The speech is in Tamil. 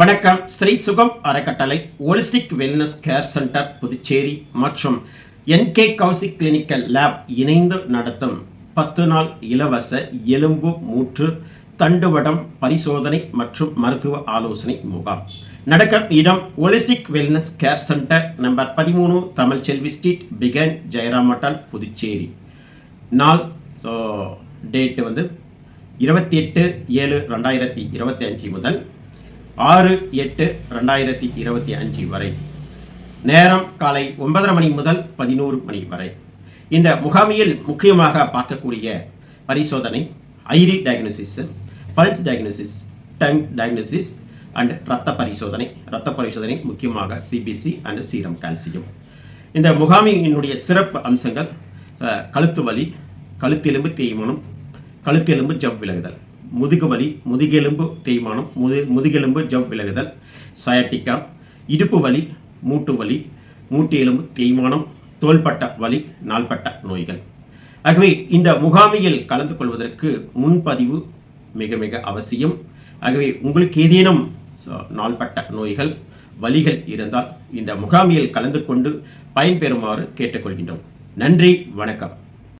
வணக்கம். ஸ்ரீ சுகம் அறக்கட்டளை holistic wellness care center Puducherry மற்றும் என்கே கவுசி கிளினிக்கல் லேப் இணைந்து நடத்தும் பத்து நாள் இலவச எலும்பு மூற்று தண்டுவடம் பரிசோதனை மற்றும் மருத்துவ ஆலோசனை முகாம். நடக்கும் இடம் holistic wellness care centre number பதிமூணு தமிழ்ச்செல்வி ஸ்ட்ரீட் பிகன் ஜெயராம்மட்டால் புதுச்சேரி. நாள் ஸோ டேட்டு வந்து இருபத்தி எட்டு ஏழு ரெண்டாயிரத்தி இருபத்தி அஞ்சு முதல் ஆறு எட்டு ரெண்டாயிரத்தி இருபத்தி அஞ்சு வரை. நேரம் காலை ஒன்பதரை மணி முதல் பதினோரு மணி வரை. இந்த முகாமியில் முக்கியமாக பார்க்கக்கூடிய பரிசோதனை Erie diagnosis pulse diagnosis tongue diagnosis and இரத்த பரிசோதனை. இரத்த பரிசோதனை முக்கியமாக சிபிசி அண்ட் சீரம் கால்சியம் இந்த முகாமியினுடைய சிறப்பு அம்சங்கள் கழுத்து வலி கழுத்தெலும்பு தேய்மானம் கழுத்தெலும்பு ஜவ் விலகுதல் முதுகு வலி முதுகெலும்பு தேய்மானம் முது முதுகெலும்பு ஜவ் விலகுதல் சயாட்டிக்கா இடுப்பு வலி மூட்டு வலி மூட்டு எலும்பு தேய்மானம் தோள்பட்ட வலி நாள்பட்ட நோய்கள். ஆகவே இந்த முகாமியில் கலந்து கொள்வதற்கு முன்பதிவு மிக மிக அவசியம். ஆகவே உங்களுக்கு ஏதேனும் நாள்பட்ட நோய்கள் வலிகள் இருந்தால் இந்த முகாமியில் கலந்து கொண்டு பயன்பெறுமாறு கேட்டுக்கொள்கின்றோம். நன்றி வணக்கம்.